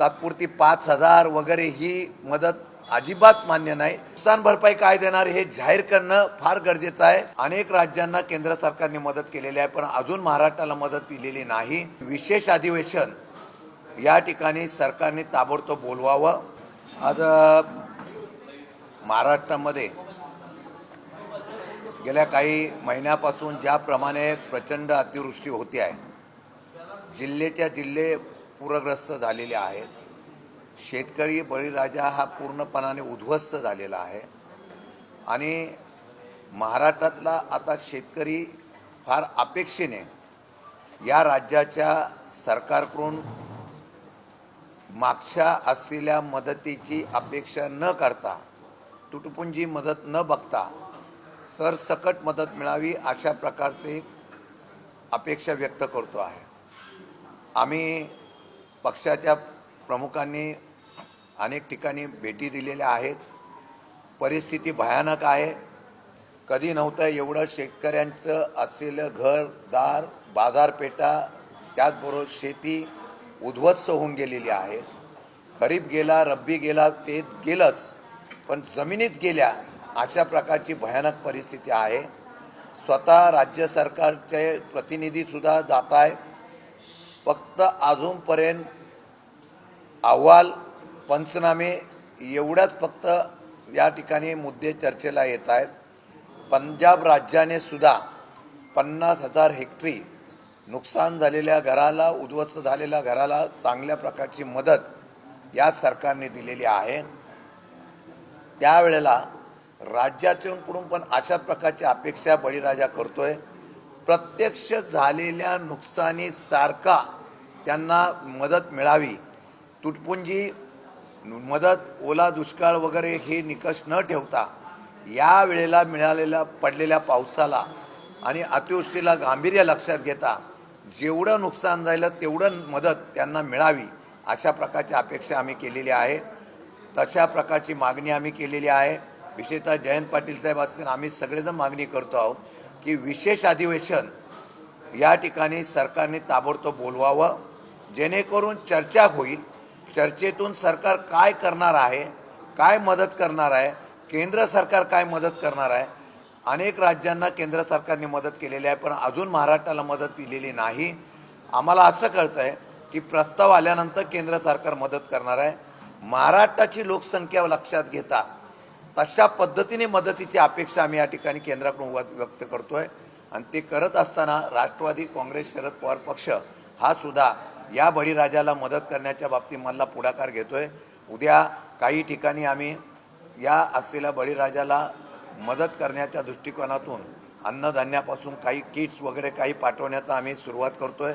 तात्पुरती पाच हजार वगैरे ही मदत अजिबात मान्य नाही. नुकसान भरपाई काय देणार हे जाहीर करणं फार गरजेचं आहे. अनेक राज्यांना केंद्र सरकारने मदत केलेली आहे पण अजून महाराष्ट्राला मदत दिलेली नाही. विशेष अधिवेशन या ठिकाणी सरकारने ताबडतोब बोलवावं. आज महाराष्ट्रामध्ये गेल्या काही महिन्यापासून ज्याप्रमाणे प्रचंड अतिवृष्टी होती आहे जिल्ह्याच्या जिल्हे पूरग्रस्त झालेले आहेत. शेतकरी बळीराजा हा पूर्णपणाने उद्ध्वस्त झालेला आहे. आणि महाराष्ट्रातला आता शेतकरी फार अपेक्षेने या राज्याच्या सरकारकडून मागच्या असलेल्या मदतीची अपेक्षा न करता तुटपुंजी मदत न बघता सरसकट मदत मिळावी अशा प्रकारचे अपेक्षा व्यक्त करतो आहे. आम्ही पक्षाच्या प्रमुखांनी अनेक ठिकाणी भेटी दिलेल्या आहेत. परिस्थिती भयानक आहे. कधी नव्हतं एवढं शेतकऱ्यांचं असलेलं घर दार बाजारपेठा त्याचबरोबर शेती उद्ध्वस्त होऊन गेलेली आहे. खरीप गेला रब्बी गेला ते गेलंच पण जमिनीच गेल्या अशा प्रकारची भयानक परिस्थिती आहे. स्वतः राज्य सरकारचे प्रतिनिधीसुद्धा जात आहे फक्त अजूनपर्यंत अहवाल पंचनामे एवढ्याच फक्त या ठिकाणी मुद्दे चर्चेला येत आहेत. पंजाब राज्याने सुद्धा पन्नास हजार हेक्टरी नुकसान झालेल्या घराला उद्ध्वस्त झालेल्या घराला चांगल्या प्रकारची मदत या सरकारने दिलेली आहे. त्यावेळेला राज्याच्याकडून पण अशा प्रकारची अपेक्षा बळीराजा करतोय. प्रत्यक्ष झालेल्या नुकसानीसारखा त्यांना मदत मिळावी तुटपुंजी मदत ओला दुष्काळ वगैरे हे निकष न ठेवता या वेळेला मिळालेल्या पडलेल्या पावसाला आणि अतिवृष्टीला गांभीर्य लक्षात घेता जेवढं नुकसान झालं तेवढं मदत त्यांना मिळावी अशा प्रकारची अपेक्षा आम्ही केलेली आहे. तशा प्रकारची मागणी आम्ही केलेली आहे. विशेषतः जयंत पाटील साहेब असतील आम्ही सगळेजण मागणी करतो आहोत की विशेष अधिवेशन या ठिकाणी सरकारने ताबडतोब बोलवावं. जेणेकरून चर्चा होईल चर्चेतून सरकार काय करणार आहे काय मदत करणार आहे केंद्र सरकार काय मदत करणार आहे? अनेक राज्यांना केंद्र सरकारने मदत केलेली आहे पण अजून महाराष्ट्राला मदत दिलेली नाही. आम्हाला असं कळतं आहे की प्रस्ताव आल्यानंतर केंद्र सरकार मदत करणार आहे. महाराष्ट्राची लोकसंख्या लक्षात घेता तशा पद्धतीने मदतीची अपेक्षा आम्ही या ठिकाणी केंद्राकडून व्यक्त करतो आहे आणि ते करत असताना राष्ट्रवादी काँग्रेस शरद पवार पक्ष हा सुद्धा या बळीराजाला मदत करण्याच्या बाबतीत मला पुढाकार घेतोय. उद्या काही ठिकाणी आम्ही या असलेल्या बळीराजाला मदत करण्याच्या दृष्टिकोनातून अन्नधान्यापासून काही किट्स वगैरे काही पाठवण्याचा आम्ही सुरुवात करतोय.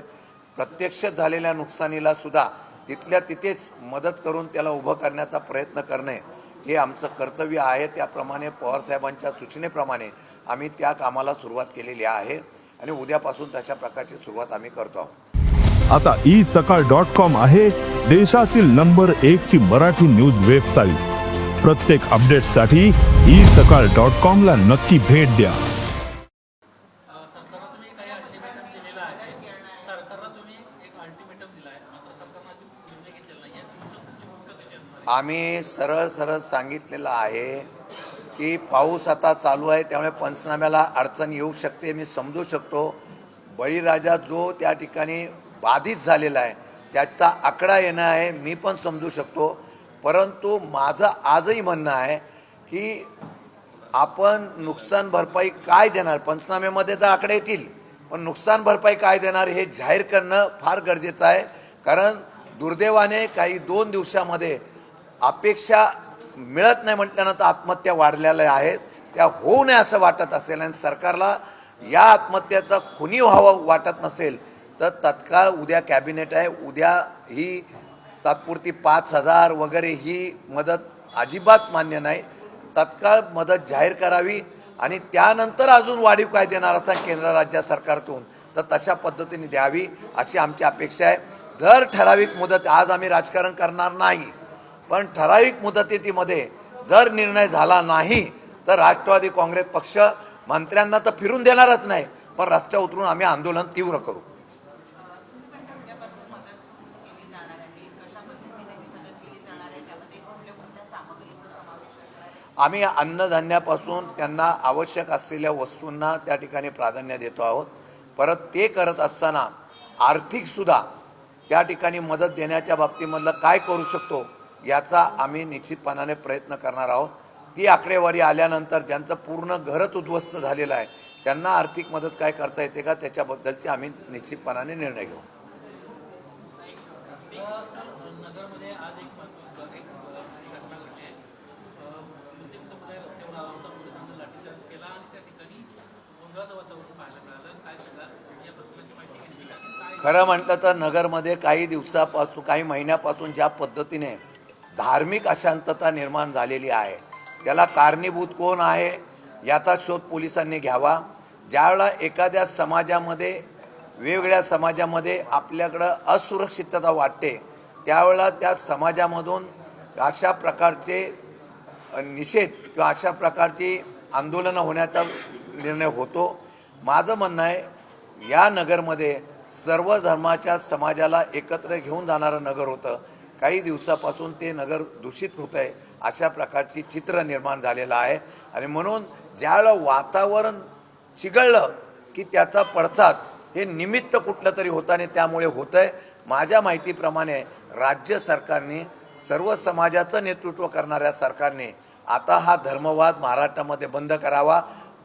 प्रत्यक्ष झालेल्या नुकसानीला सुद्धा तिथल्या तिथेच मदत करून त्याला उभं करण्याचा प्रयत्न करणे हे आमचं कर्तव्य आहे. त्याप्रमाणे पवारसाहेबांच्या सूचनेप्रमाणे आम्ही त्या कामाला सुरुवात केलेली आहे आणि उद्यापासून तशा प्रकारची सुरुवात आम्ही करतो आहोत. आता ई सकाळ डॉट कॉम आहे देशातील नंबर एक ची मराठी न्यूज वेबसाईट. प्रत्येक अपडेटसाठी ई सकाळ डॉट कॉम ला नक्की भेट द्या. आम्ही सरळ सरळ सांगितलेलं आहे की पाऊस आता चालू आहे त्यामुळे पंचनाम्याला अडचण येऊ शकते मी समजू शकतो. बळीराजा जो त्या ठिकाणी बाधित झालेला आहे त्याचा आकडा येणं आहे मी पण समजू शकतो. परंतु माझं आजही म्हणणं आहे की आपण नुकसान भरपाई काय देणार? पंचनाम्यामध्ये तर आकडे येतील पण नुकसान भरपाई काय देणार हे जाहीर करणं फार गरजेचं आहे. कारण दुर्दैवाने काही दोन दिवसामध्ये अपेक्षा मिळत नाही म्हटल्यानंतर आत्महत्या वाढलेल्या आहेत. त्या होऊ नये असं वाटत असेल आणि सरकारला या आत्महत्याचा खुनी व्हावं वाटत नसेल तर तत्काळ उद्या कॅबिनेट आहे. उद्या ही तात्पुरती पाच हजार वगैरे ही मदत अजिबात मान्य नाही. तत्काळ मदत जाहीर करावी आणि त्यानंतर अजून वाढीव काय देणार असा केंद्र राज्य सरकारतून तर तशा पद्धतीने द्यावी अशी आमची अपेक्षा आहे. जर ठराविक मुदत आज आम्ही राजकारण करणार नाही पण ठराविक मुदतीमध्ये जर निर्णय झाला नाही तर राष्ट्रवादी काँग्रेस पक्ष मंत्र्यांना तर फिरून देणारच नाही पण रस्त्यावर उतरून आम्ही आंदोलन तीव्र करू उद्यापासून मदत केली जाणार आहे कशा पद्धतीने आम्ही अन्नधान्यापासून त्यांना आवश्यक असलेल्या वस्तूंना त्या ठिकाणी प्राधान्य देतो आहोत. परत ते करत असताना आर्थिकसुद्धा त्या ठिकाणी मदत देण्याच्या बाबतीमधलं काय करू शकतो याचा आम्ही निश्चितपणाने प्रयत्न करणार आहोत. ती आकडेवारी आल्यानंतर ज्यांचं पूर्ण घरच उद्ध्वस्त झालेलं आहे त्यांना आर्थिक मदत काय करता येते का त्याच्याबद्दलची आम्ही निश्चितपणाने निर्णय घेऊ नगरमध्ये आज एक महत्त्व- एक अ, घटना घडली आहे अ, मुस्लिम समुदाय रस्त्यावर आला होता पोलिसांनी लाठीचार्ज केला आणि त्या ठिकाणी गोंधळाचं वातावरण पाहायला मिळालं काय सांगाल या प्रकरणाची माहिती घेतली का काय खरं म्हटलं तर नगरमध्ये काही दिवसापासून काही महिन्यापासून ज्या पद्धतीने धार्मिक अशांतता निर्माण झालेली आहे त्याला कारणीभूत कोण आहे याचा शोध पोलिसांनी घ्यावा. ज्यावेळेला एखाद्या समाजामध्ये वेगवेगळ्या समाजामध्ये आपल्याकडं असुरक्षितता वाटते त्यावेळेला त्या समाजामधून अशा प्रकारचे निषेध किंवा अशा प्रकारची आंदोलनं होण्याचा निर्णय होतो. माझं म्हणणं आहे या नगरमध्ये सर्व धर्माच्या समाजाला एकत्र घेऊन जाणारं नगर होतं. काही दिवसापासून ते नगर दूषित होत आहे अशा प्रकारची चित्र निर्माण झालेलं आहे. आणि म्हणून ज्यावेळेला वातावरण चिघळलं की त्याचा पडसाद हे निमित्त कुठलं तरी होतं आणि त्यामुळे होतं आहे माझ्या माहितीप्रमाणे राज्य सरकारने सर्व समाजाचं नेतृत्व करणाऱ्या सरकारने आता हा धर्मवाद महाराष्ट्रामध्ये बंद करावा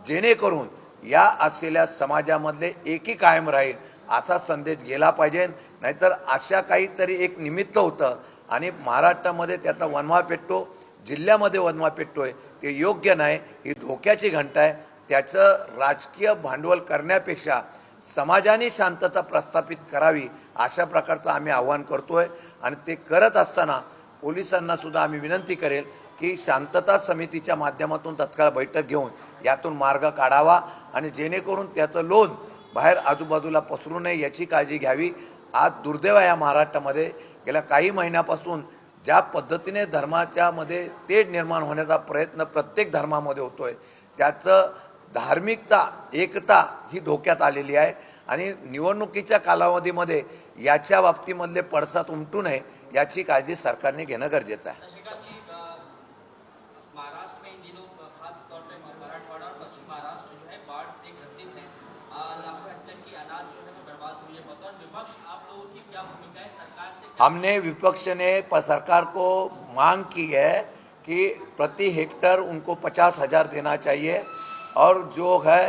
जेणेकरून या असलेल्या समाजामधले एकी कायम राहील. असा संदेश गेला पाहिजे. नाहीतर अशा काहीतरी एक निमित्त होतं आणि महाराष्ट्रामध्ये त्याचा वनवा पेटतो जिल्ह्यामध्ये वनवा पेटतोय ते योग्य नाही. ही धोक्याची घंटा आहे. त्याचं राजकीय भांडवल करण्यापेक्षा समाजाने शांतता प्रस्थापित करावी अशा प्रकारचं आम्ही आव्हान करतोय. आणि ते करत असताना पोलिसांना सुद्धा आम्ही विनंती करेल की शांतता समितीच्या माध्यमातून तत्काळ बैठक घेऊन यातून मार्ग काढावा आणि जेणेकरून त्याचं लोन बाहेर आजूबाजूला पसरू नये याची काळजी घ्यावी. आज दुर्दैव आहे या महाराष्ट्रामध्ये. गेल्या काही महिन्यापासून ज्या पद्धतीने धर्माच्यामध्ये तेढ निर्माण होण्याचा प्रयत्न प्रत्येक धर्मामध्ये होतो आहे त्याचं धार्मिकता एकता ही धोक्यात आलेली आहे. आणि निवडणुकीच्या कालावधीमध्ये याच्या बाबतीमधले पडसाद उमटू नये याची काळजी सरकारने घेणं गरजेचं आहे. हमने विपक्ष ने सरकार को मांग की है कि प्रति हेक्टर उनको पचास हज़ार देना चाहिए और जो है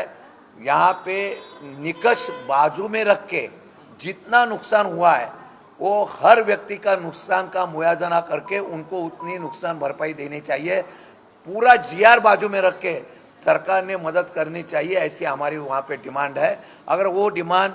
यहाँ पे निकष बाजू में रख के जितना नुकसान हुआ है, वो हर व्यक्ति का नुकसान का मुआवजना करके उनको उतनी नुकसान भरपाई देनी चाहिए। पूरा जीआर बाजू में रख के सरकार ने मदद करनी चाहिए, ऐसी हमारी वहाँ पे डिमांड है। अगर वो डिमांड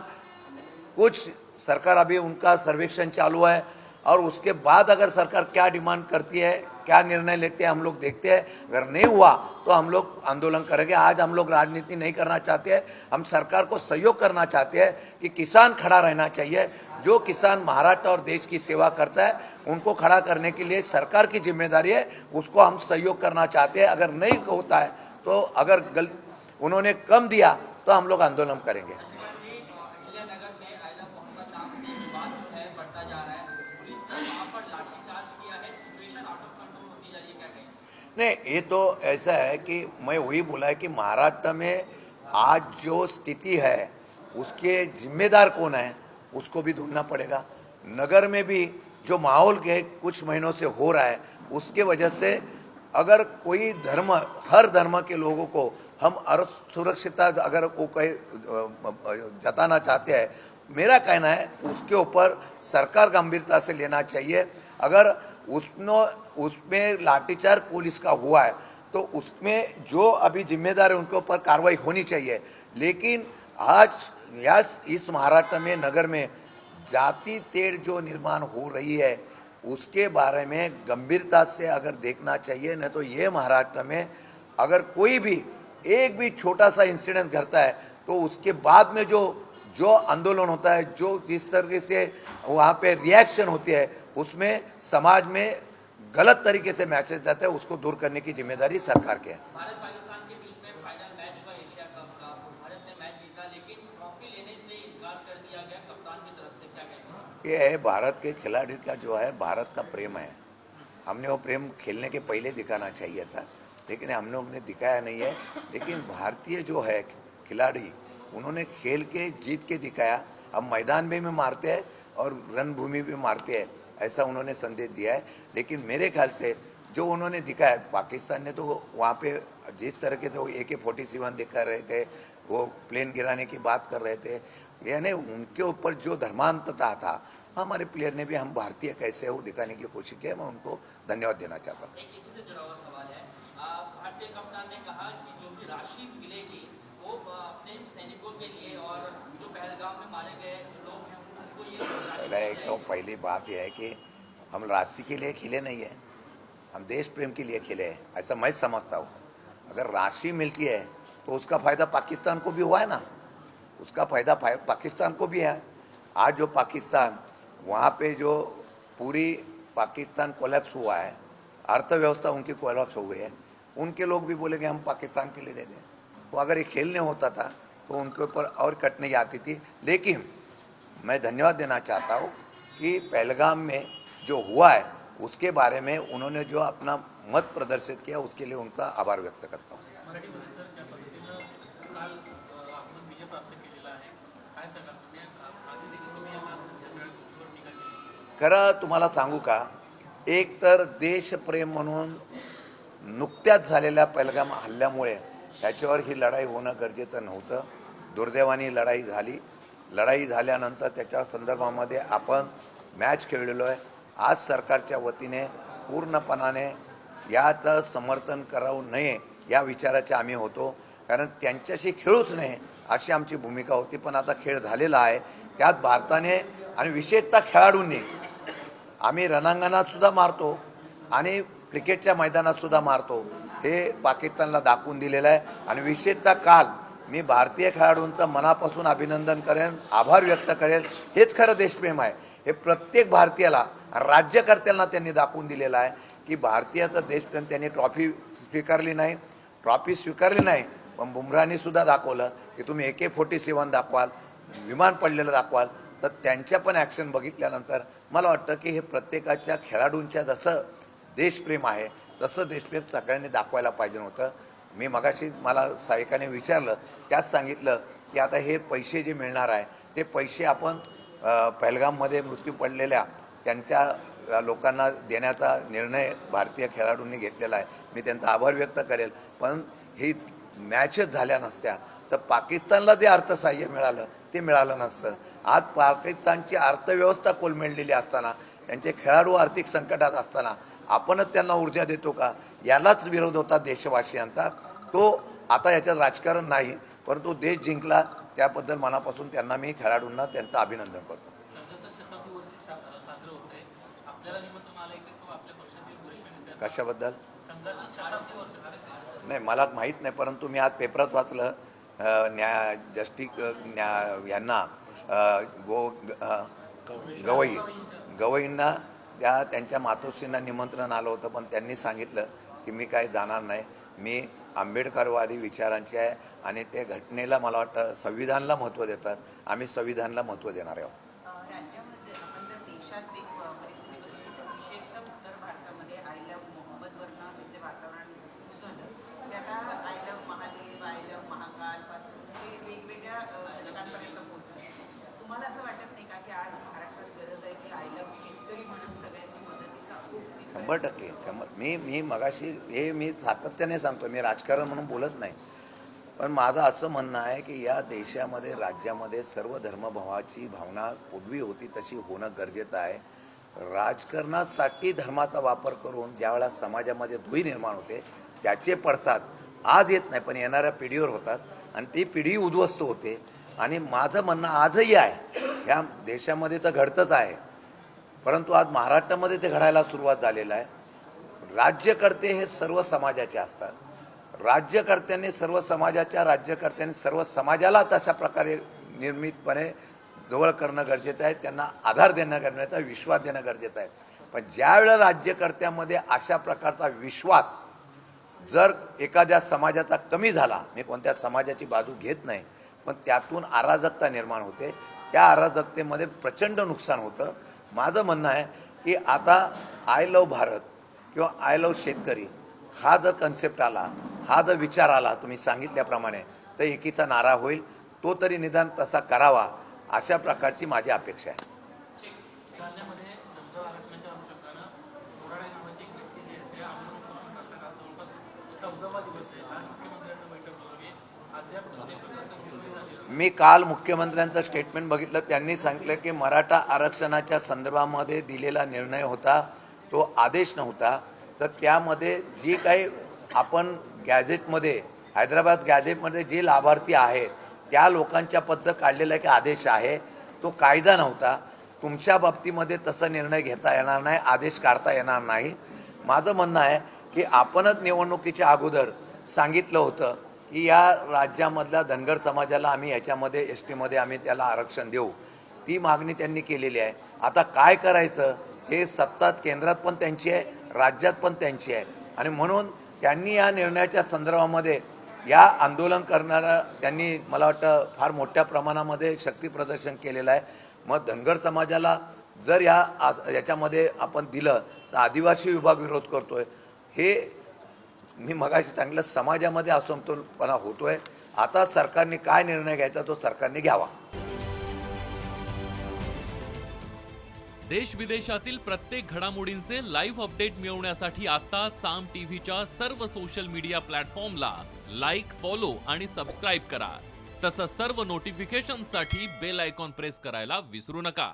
कुछ सरकार अभी उनका सर्वेक्षण चालू है और उसके बाद अगर सरकार क्या डिमांड करती है, क्या निर्णय लेते हैं, हम लोग देखते हैं। अगर नहीं हुआ तो हम लोग आंदोलन करेंगे। आज हम लोग राजनीति नहीं करना चाहते हैं। हम सरकार को सहयोग करना चाहते हैं कि किसान खड़ा रहना चाहिए। जो किसान महाराष्ट्र और देश की सेवा करता है, उनको खड़ा करने के लिए सरकार की ज़िम्मेदारी है, उसको हम सहयोग करना चाहते हैं। अगर नहीं होता है तो अगर गल, उन्होंने कम दिया तो हम लोग आंदोलन करेंगे। नहीं ये तो ऐसा है कि मैं वही बोला है कि महाराष्ट्र में आज जो स्थिति है, उसके जिम्मेदार कौन है, उसको भी ढूंढना पड़ेगा। नगर में भी जो माहौल के कुछ महीनों से हो रहा है, उसके वजह से अगर कोई धर्म, हर धर्म के लोगों को हम सुरक्षिता अगर वो कहे जताना चाहते हैं, मेरा कहना है, उसके ऊपर सरकार गंभीरता से लेना चाहिए। अगर उसनो, उसमें लाठीचार्ज पुलिस का हुआ है तो उसमें जो अभी जिम्मेदार है, उनके ऊपर कार्रवाई होनी चाहिए। लेकिन आज या इस महाराष्ट्र में, नगर में जाति तेड़ जो निर्माण हो रही है, उसके बारे में गंभीरता से अगर देखना चाहिए, नहीं तो ये महाराष्ट्र में अगर कोई भी, एक भी छोटा सा इंसिडेंट घटता है तो उसके बाद में जो जो आंदोलन होता है, जो जिस तरीके से वहाँ पे रिएक्शन होती है उसमें समाज में गलत तरीके से मैसेज जाता है उसको दूर करने की ज़िम्मेदारी सरकार की है। के बीच में फाइनल मैच हुआ एशिया कप का। भारत ने मैच जीता लेकिन ट्रॉफी लेने से इनकार कर दिया गया कप्तान की तरफ़ से क्या कहेंगे ये है भारत के खिलाड़ी का जो है भारत का प्रेम है। हमने वो प्रेम खेलने के पहले दिखाना चाहिए था लेकिन हम लोग ने दिखाया नहीं है। लेकिन भारतीय जो है खिलाड़ी उन्होंने खेल के जीत के दिखाया। हम मैदान में भी मारते हैं और रणभूमि भी मारते हैं। ऐसा उन्होंने संदेश दिया है। लेकिन मेरे ख्याल से जो उन्होंने दिखाया पाकिस्तान ने तो वहाँ पे जिस तरीके से वो ए के फोर्टी सेवन दिखा रहे थे, वो प्लेन गिराने की बात कर रहे थे, यानी उनके ऊपर जो धर्मांतता था, हमारे प्लेयर ने भी हम भारतीय कैसे है दिखाने की कोशिश की मैं उनको धन्यवाद देना चाहता हूँ। पहला एक तो पहली बात यह है कि हम राशि के लिए खेले नहीं है, हम देश प्रेम के लिए खेले हैं, ऐसा मैं समझता हूँ। अगर राशि मिलती है तो उसका फ़ायदा पाकिस्तान को भी हुआ है ना? उसका फ़ायदा पाकिस्तान को भी है। आज जो पाकिस्तान, वहाँ पे जो पूरी पाकिस्तान कोलैप्स हुआ है, अर्थव्यवस्था उनकी कोलैप्स हो गई है, उनके लोग भी बोले कि हम पाकिस्तान के लिए दे दें। तो अगर ये खेलने होता था तो उनके ऊपर और कटने आती थी। लेकिन मैं धन्यवाद देना चाहता हूँ कि पहलगाम में जो हुआ है उसके बारे में उन्होंने जो अपना मत प्रदर्शित किया उसके लिए उनका आभार व्यक्त करता हूँ। खरं तुम्हाला सांगू का एक तर देशप्रेम म्हणून नुकत्याच झालेल्या पहलगाम हल्ल्यामुळे त्याच्यावर ही लढाई होणं गरजेचं नव्हतं. दुर्दैवानी लढाई झाली. लढाई झाल्यानंतर त्याच्या संदर्भामध्ये आपण मॅच खेळलेलो आहे. आज सरकारच्या वतीने पूर्णपणाने याचं समर्थन करावू नये या विचाराचे आम्ही होतो. कारण त्यांच्याशी खेळूच नये अशी आमची भूमिका होती. पण आता खेळ झालेला आहे. त्यात भारताने आणि विशेषतः खेळाडूंनी आम्ही रणांगणातसुद्धा मारतो आणि क्रिकेटच्या मैदानातसुद्धा मारतो. हे पाकिस्तानला दाखवून दिलेलं आहे. आणि विशेषतः काल मी भारतीय खेळाडूंचं मनापासून अभिनंदन करेन आभार व्यक्त करेल. हेच खरं देशप्रेम आहे. हे प्रत्येक भारतीयाला राज्यकर्त्यांना त्यांनी दाखवून दिलेलं आहे की भारतीयाचं देशप्रेम त्यांनी ट्रॉफी स्वीकारली नाही ट्रॉफी स्वीकारली नाही पण बुमराहनी सुद्धा दाखवलं की तुम्ही ए के फोर्टी सेवन दाखवाल विमान पडलेलं दाखवाल. तर त्यांच्या पण ॲक्शन बघितल्यानंतर मला वाटतं की हे प्रत्येकाच्या खेळाडूंच्या जसं देशप्रेम आहे तसं देशप्रेम सगळ्यांनी दाखवायला पाहिजे होतं. मी मगाशी मला सहायकाने विचारलं त्याच सांगितलं की आता हे पैसे जे मिळणार आहे ते पैसे आपण पहलगाममध्ये मृत्यू पडलेल्या त्यांच्या लोकांना देण्याचा निर्णय भारतीय खेळाडूंनी घेतलेला आहे. मी त्यांचा आभार व्यक्त करेल. पण ही मॅचच झाल्या नसत्या. तर पाकिस्तानला जे अर्थसहाय्य मिळालं ते मिळालं नसतं. आज पाकिस्तानची अर्थव्यवस्था कोलमेडलेली असताना त्यांचे खेळाडू आर्थिक संकटात असताना आपणच त्यांना ऊर्जा देतो का? यालाच विरोध होता देशवासियांचा. तो आता याच्यात राजकारण नाही परंतु देश जिंकला त्याबद्दल मनापासून त्यांना मी खेळाडूंना त्यांचं अभिनंदन करतो. कशाबद्दल? नाही मला माहीत नाही परंतु मी आज पेपरात वाचलं न्या न्याय जस्टिक न्या यांना गो गवई गवईंना त्या त्यांच्या मातोश्रींना निमंत्रण आलं होतं पण त्यांनी सांगितलं की मी काय जाणार नाही. मी आंबेडकरवादी विचारांची आहे आणि ते घटनेला मला वाटतं संविधानला महत्त्व देतात. आम्ही संविधानला महत्त्व देणार आहोत. शंभर टक्के शंभर. मी मी मगाशी हे मी सातत्याने सांगतो मी राजकारण म्हणून बोलत नाही. पण माझं असं म्हणणं आहे की या देशामध्ये राज्यामध्ये सर्व धर्मभावाची भावना पूर्वी होती तशी होणं गरजेचं आहे. राजकारणासाठी धर्माचा वापर करून ज्यावेळेला समाजामध्ये धुई निर्माण होते त्याचे पडसाद आज येत नाही पण येणाऱ्या पिढीवर होतात. आणि ती पिढी उद्ध्वस्त होते. आणि माझं म्हणणं आजही आहे या देशामध्ये तर घडतंच आहे. परंतु आज महाराष्ट्रामध्ये ते घडायला सुरुवात झालेला आहे. राज्यकर्ते हे सर्व समाजाचे असतात. राज्यकर्त्यांनी सर्व समाजाच्या राज्यकर्त्यांनी सर्व समाजाला तशा प्रकारे निर्मितपणे जवळ करणं गरजेचं आहे. त्यांना आधार देणं गरजेचं आहे विश्वास देणं गरजेचं आहे. पण ज्यावेळेला राज्यकर्त्यामध्ये अशा प्रकारचा विश्वास जर एखाद्या समाजाचा कमी झाला मी कोणत्या समाजाची बाजू घेत नाही पण त्यातून अराजकता निर्माण होते. त्या अराजकतेमध्ये प्रचंड नुकसान होतं. माझं म्हणणं आहे की आता आय लव भारत किंवा आय लव शेतकरी हा जर कन्सेप्ट आला हा जर विचार आला तुम्ही सांगितल्याप्रमाणे तर एकीचा नारा होईल. तो तरी निदान तसा करावा अशा प्रकारची माझी अपेक्षा आहे. जालन्यामध्ये धनगर आरक्षणाच्या अनुषंगानं बोराडे नावाची एक व्यक्ती जी आहे ते आंदोलन उपोषण करतात आज जवळपास चौदावा दिवस आहे आज मुख्यमंत्र्यांना बैठक बोलावली अद्याप ते प्रकारचं निर्णय झालेला नाही. मी काल मुख्यमंत्र्यांचं स्टेटमेंट बघितलं. त्यांनी सांगितलं की मराठा आरक्षणाच्या संदर्भामध्ये दिलेला निर्णय होता तो आदेश नव्हता. तर त्यामध्ये जी काही आपण गॅझेटमध्ये हैदराबाद गॅझेटमध्ये जे लाभार्थी आहेत त्या लोकांच्या पद्धत काढलेला एक आदेश आहे. तो कायदा नव्हता. तुमच्या बाबतीमध्ये तसा निर्णय घेता येणार नाही आदेश काढता येणार नाही. माझं म्हणणं आहे की आपणच निवडणुकीच्या अगोदर सांगितलं होतं की या राज्यामधल्या धनगर समाजाला आम्ही याच्यामध्ये एस टीमध्ये आम्ही त्याला आरक्षण देऊ. ती मागणी त्यांनी केलेली आहे. आता काय करायचं? हे सत्ता केंद्रात पण त्यांची आहे राज्यात पण त्यांची आहे. आणि म्हणून त्यांनी या निर्णयाच्या संदर्भामध्ये या आंदोलन करणारा त्यांनी मला वाटतं फार मोठ्या प्रमाणामध्ये शक्ती प्रदर्शन केलेलं आहे. मग धनगर समाजाला जर या आज- याच्यामध्ये आपण दिलं तर आदिवासी विभाग विरोध करतोय. हे मी मगाशी सांगितलं समाजामध्ये असमतोलपणा होतोय. आता सरकारने काय निर्णय घ्यायचा तो सरकारने घ्यावा. देश विदेशातील प्रत्येक घडामोडींचे लाईव्ह अपडेट मिळवण्यासाठी आता साम टीव्हीच्या सर्व सोशल मीडिया प्लॅटफॉर्मला लाईक फॉलो आणि सबस्क्राईब करा. तसंच सर्व नोटिफिकेशनसाठी बेल आयकॉन प्रेस करायला विसरू नका.